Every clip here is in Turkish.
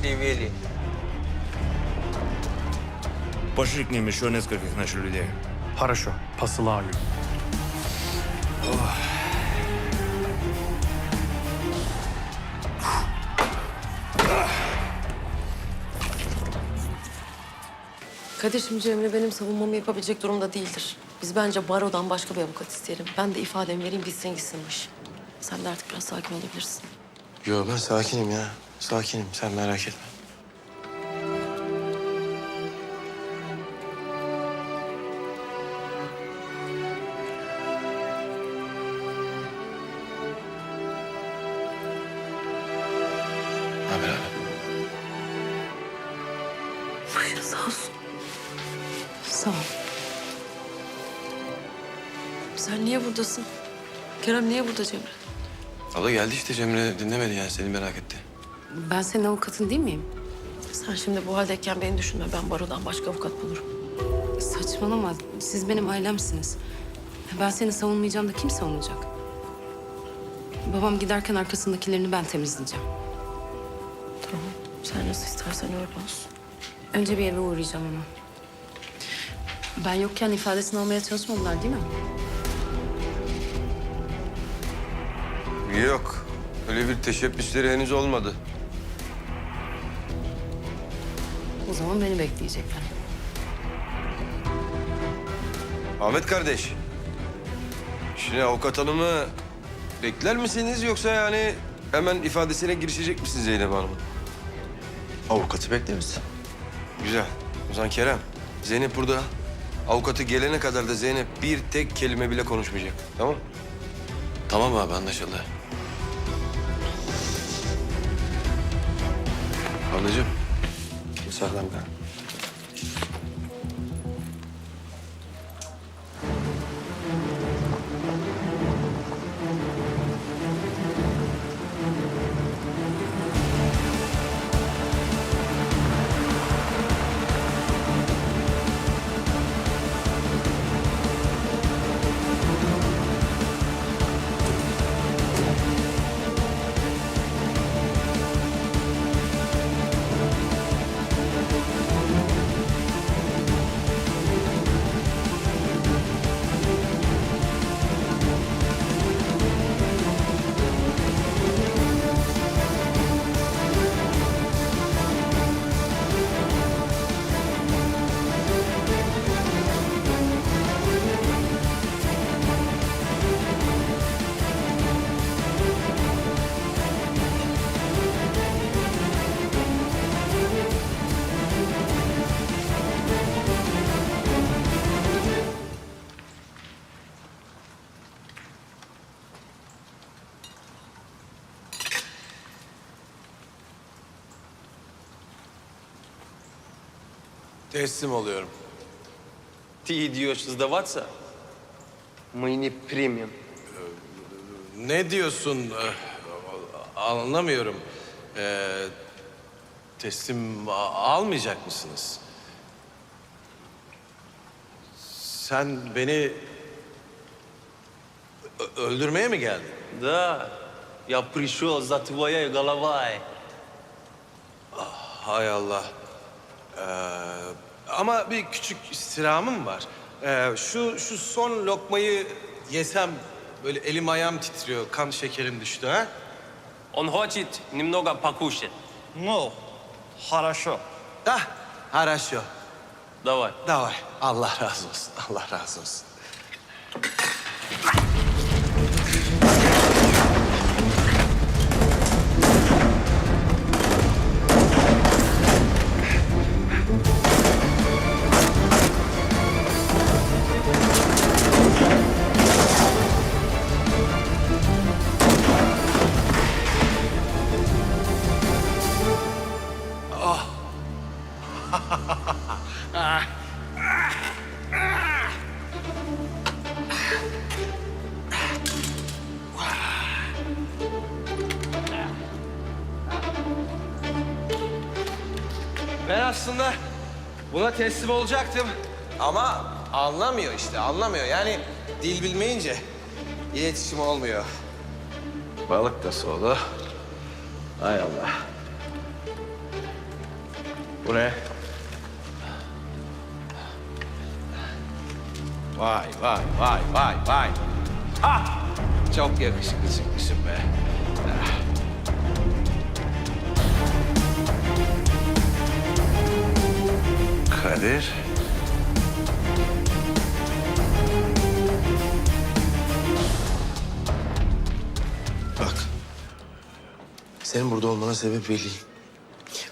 Мы не нашли Вели. Пошли к ним еще нескольких наших людей. Хорошо, посылаю. Kadir şimdi Cemre benim savunmamı yapabilecek durumda değildir. Biz bence barodan başka bir avukat isteyelim. Ben de ifademi vereyim bitsin gitsin bu iş. Sen de artık biraz sakin olabilirsin. Yo ben sakinim ya. Sakinim sen merak etme. Haber abi. Başın sağ olsun. Sağ ol. Sen niye buradasın? Kerem niye burada Cemre? Abla geldi işte Cemre dinlemedi yani seni merak etti. Ben senin avukatın değil miyim? Sen şimdi bu haldeyken beni düşünme. Ben barodan başka avukat bulurum. Saçmalama. Siz benim ailemsiniz. Ben seni savunmayacağım da kim savunacak? Babam giderken arkasındakilerini ben temizleyeceğim. Tamam. Sen nasıl istersen öyle olsun. Önce bir eve uğrayacağım ama. Ben yokken ifadesini almaya çalışmadılar değil mi? Yok. Öyle bir teşebbüsleri henüz olmadı. O zaman beni bekleyecekler. Ahmet kardeş. Şimdi avukat hanımı bekler misiniz yoksa yani hemen ifadesine girişecek misiniz Zeynep Hanım? Avukatı bekleriz. Güzel. O zaman Kerem, Zeynep burada. Avukatı gelene kadar da Zeynep bir tek kelime bile konuşmayacak. Tamam Tamam abi anlaşıldı. Ablacığım. Sağlam kal. Teslim oluyorum. Ты идешь сдаваться? Мы не примем. Ne diyorsun? Ee, Anlamıyorum. Ee, teslim a- almayacak mısınız? Sen beni ö- öldürmeye mi geldin? Да, я пришел за твоей головой. Hay Allah. Ee, ama bir küçük istirhamım var. Ee, şu şu son lokmayı yesem böyle elim ayağım titriyor, kan şekerim düştü ha? Он хочет немного покушать. Ну, хорошо. Ah, хорошо. Давай. Davay. Allah razı olsun. Allah razı olsun. Teslim olacaktım. Ama anlamıyor işte, anlamıyor. Yani dil bilmeyince iletişim olmuyor. Balık da soğudu. Hay Allah. Bu ne? Vay vay vay vay vay. Ha! Çok yakışıklı çıkmışsın be. Kadir. Bak. Senin burada olmana sebep Veli.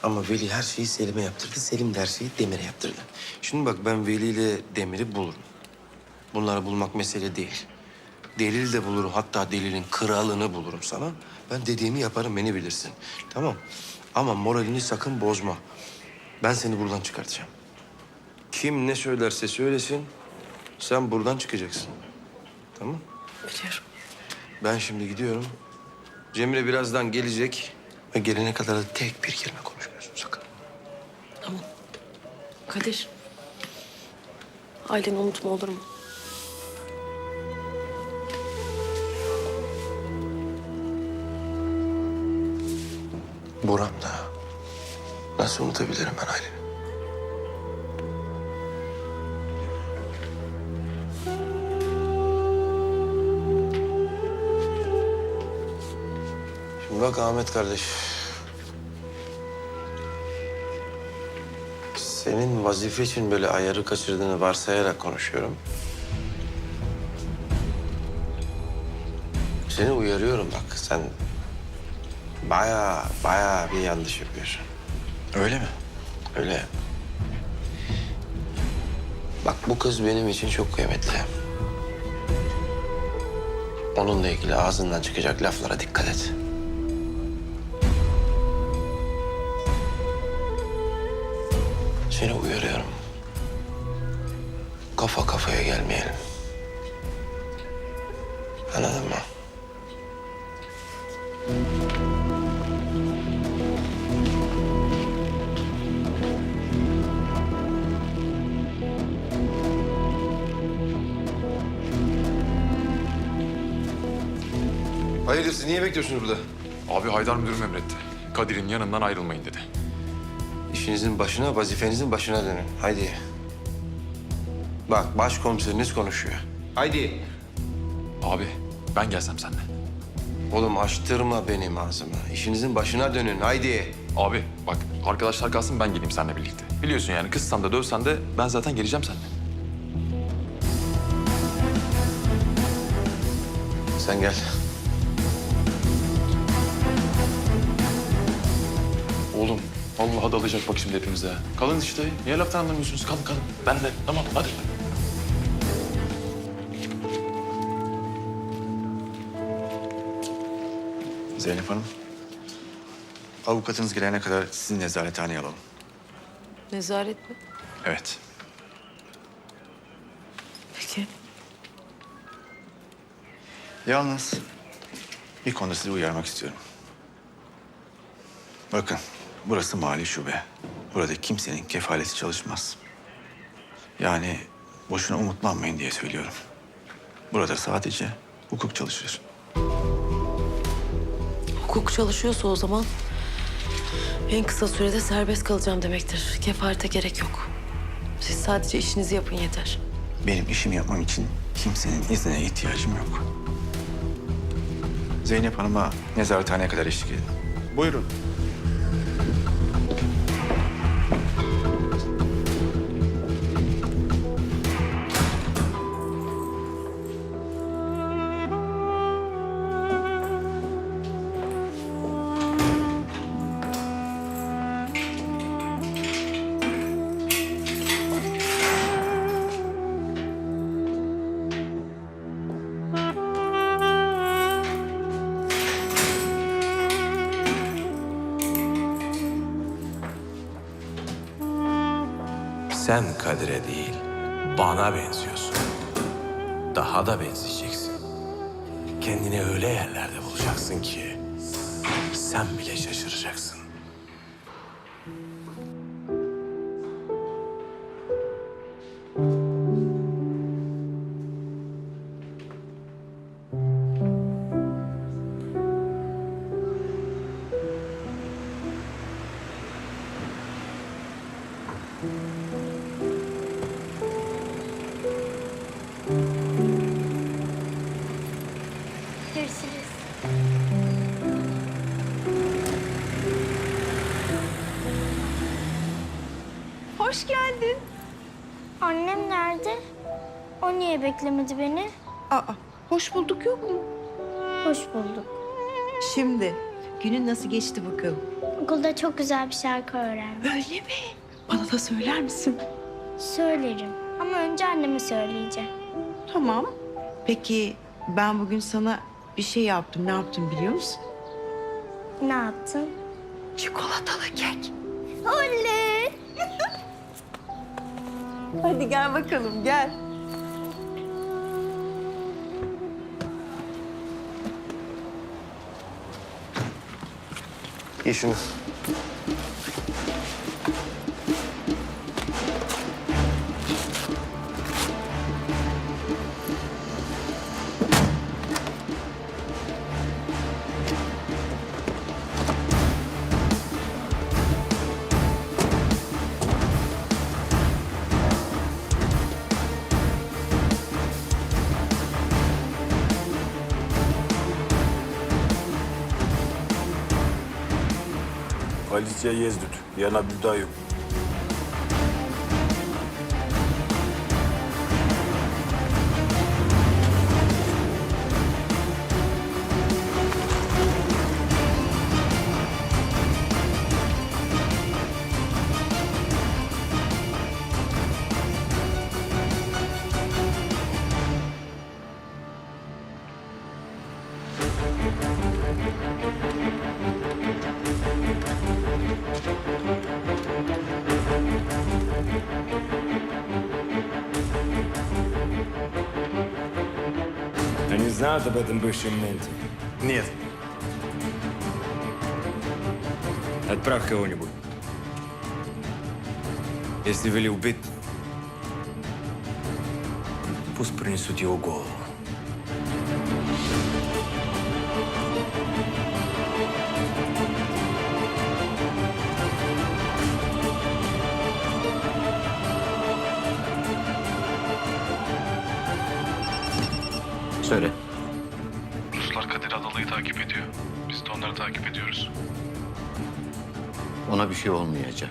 Ama Veli her şeyi Selim'e yaptırdı. Selim her şeyi Demir'e yaptırdı. Şimdi bak ben Veli ile Demir'i bulurum. Bunları bulmak mesele değil. Delil de bulurum. Hatta delilin kralını bulurum sana. Ben dediğimi yaparım, beni bilirsin. Tamam. Ama moralini sakın bozma. Ben seni buradan çıkartacağım. Kim ne söylerse söylesin, sen buradan çıkacaksın. Tamam? Biliyorum. Ben şimdi gidiyorum. Cemre birazdan gelecek. Ve gelene kadar da tek bir kelime konuşmuyorsun sakın. Tamam. Kadir. Aileni unutma olur mu? Buram da. Nasıl unutabilirim ben ailemi? Bak Ahmet kardeş. Senin vazife için böyle ayarı kaçırdığını varsayarak konuşuyorum. Seni uyarıyorum bak sen Bayağı, bayağı bir yanlış yapıyorsun. Öyle mi? Öyle. Bak bu kız benim için çok kıymetli. Onunla ilgili ağzından çıkacak laflara dikkat et. Seni uyarıyorum. Kafa kafaya gelmeyelim. Anladın mı? Hayırdır siz niye bekliyorsunuz burada? Abi Haydar müdürüm emretti. Kadir'in yanından ayrılmayın dedi. İşinizin başına, vazifenizin başına dönün. Haydi. Bak başkomiseriniz konuşuyor. Haydi. Abi ben gelsem seninle. Oğlum açtırma benim ağzımı. İşinizin başına dönün. Haydi. Abi bak arkadaşlar kalsın ben geleyim seninle birlikte. Biliyorsun yani kızsan da dövsen de ben zaten geleceğim seninle. Sen gel. Allah'a dalacak bak şimdi hepimize. Kalın işte. Niye laftan anlamıyorsunuz? Kalın kalın. Ben de. Tamam hadi. Zeynep Hanım. Avukatınız gelene kadar sizin nezarethaneye alalım. Nezaret mi? Evet. Peki. Yalnız bir konuda sizi uyarmak istiyorum. Bakın burası mali şube. Burada kimsenin kefaleti çalışmaz. Yani boşuna umutlanmayın diye söylüyorum. Burada sadece hukuk çalışır. Hukuk çalışıyorsa o zaman en kısa sürede serbest kalacağım demektir. Kefarete gerek yok. Siz sadece işinizi yapın yeter. Benim işimi yapmam için kimsenin iznine ihtiyacım yok. Zeynep Hanım'a nezarethaneye kadar eşlik edin. Buyurun. Sen Kadir'e değil, bana benziyorsun. Daha da benzeyeceksin. Kendini öyle yerlerde bulacaksın ki sen bile şaşıracaksın. Hoş geldin. Annem nerede? O niye beklemedi beni? Aa, hoş bulduk yok mu? Hoş bulduk. Şimdi, günün nasıl geçti bakalım? Okulda çok güzel bir şarkı öğrendim. Öyle mi? Bana da söyler misin? Söylerim ama önce anneme söyleyeceğim. Tamam. Peki ben bugün sana bir şey yaptım. Ne yaptım biliyor musun? Ne yaptın? Çikolatalı kek. Oley! Hadi gel bakalım gel. Şunu. Полиция ездит. Я наблюдаю. Знают об этом бывшем менте? Нет. Отправь кого-нибудь. Если Вели убит, пусть принесут его голову. Söyle. Şey olmayacak.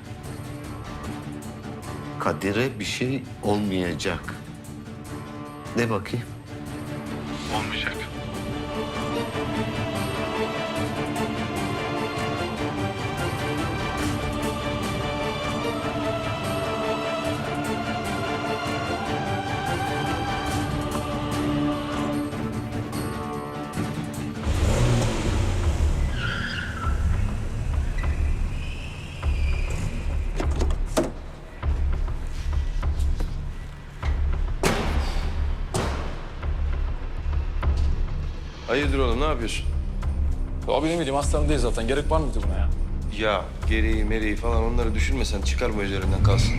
Kadir'e bir şey olmayacak. De bakayım. Olmayacak. Hayırdır oğlum ne yapıyorsun? Abi ne bileyim hastanedeyz zaten. Gerek var mıydı buna ya? Ya gereği mereği falan onları düşünmesen çıkarma üzerinden kalsın.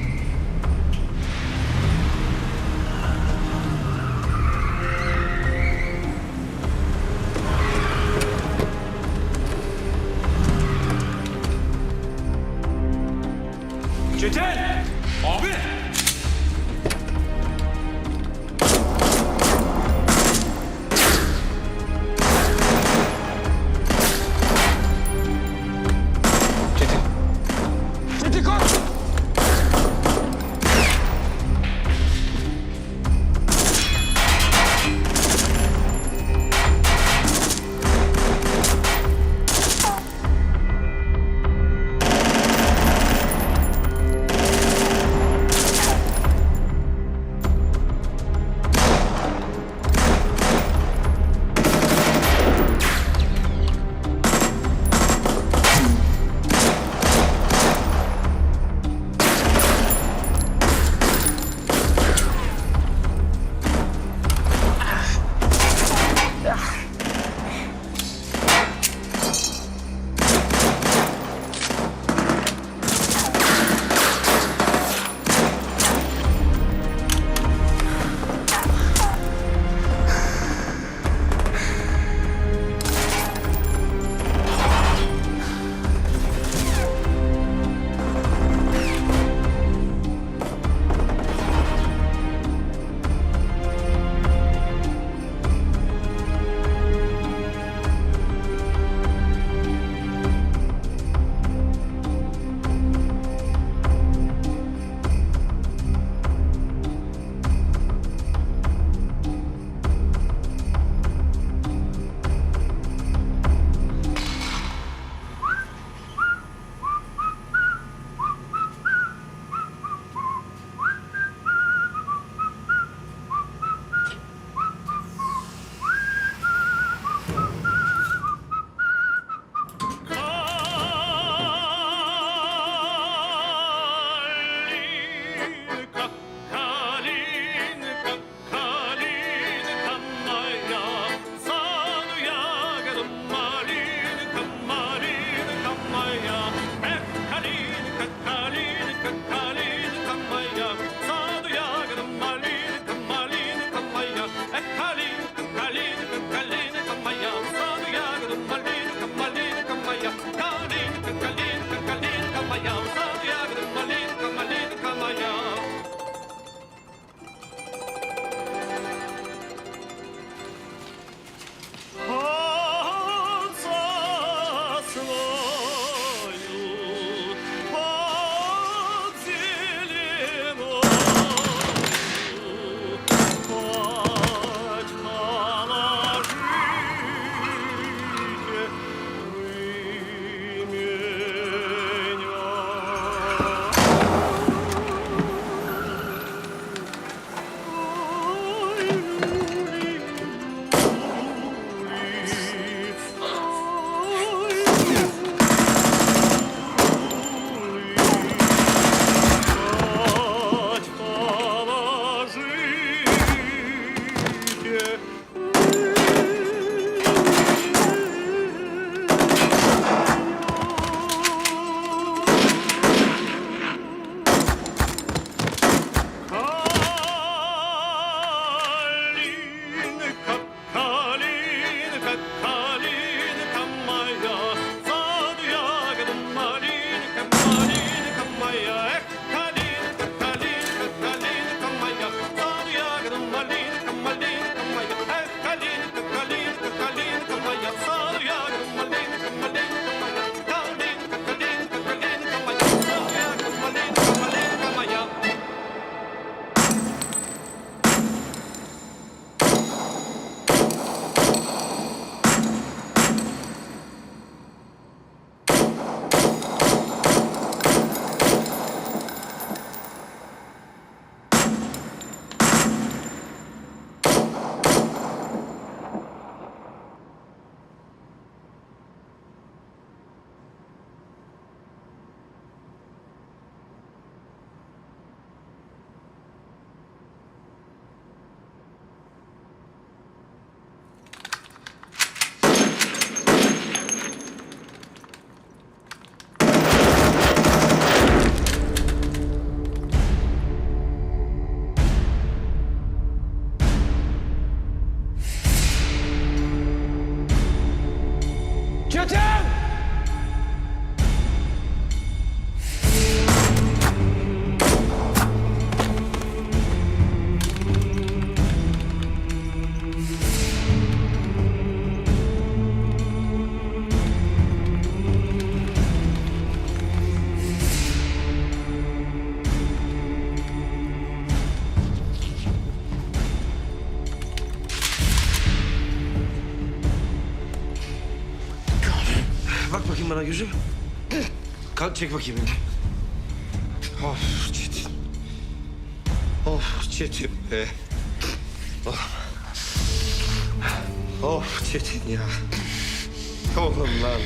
Gözüm. Kalk çek bakayım beni. Of Çetin. Of Çetin be. Of. Of Çetin ya. Oğlum lan.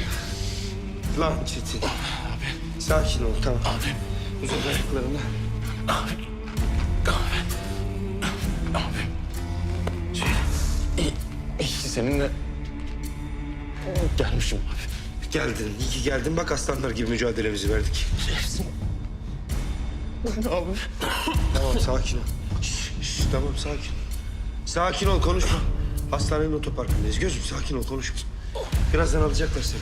Lan Çetin. Abi. Sakin ol tamam. Abi. Uzat ayaklarını. İşte seninle gelmişim abi. Geldin. iyi ki geldin. Bak aslanlar gibi mücadelemizi verdik. Abi. Tamam sakin ol. Şş, şş, tamam sakin. Sakin ol konuşma. Hastanenin otoparkındayız. Gözüm sakin ol konuşma. Birazdan alacaklar seni.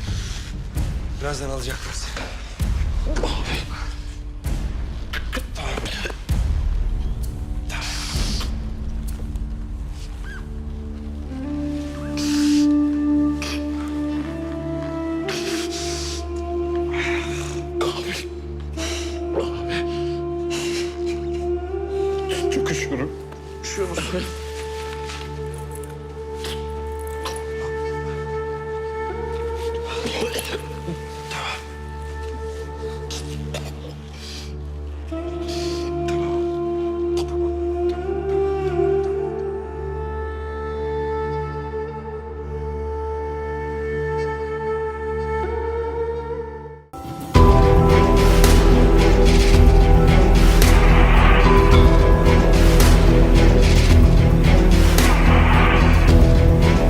Birazdan alacaklar seni. secret.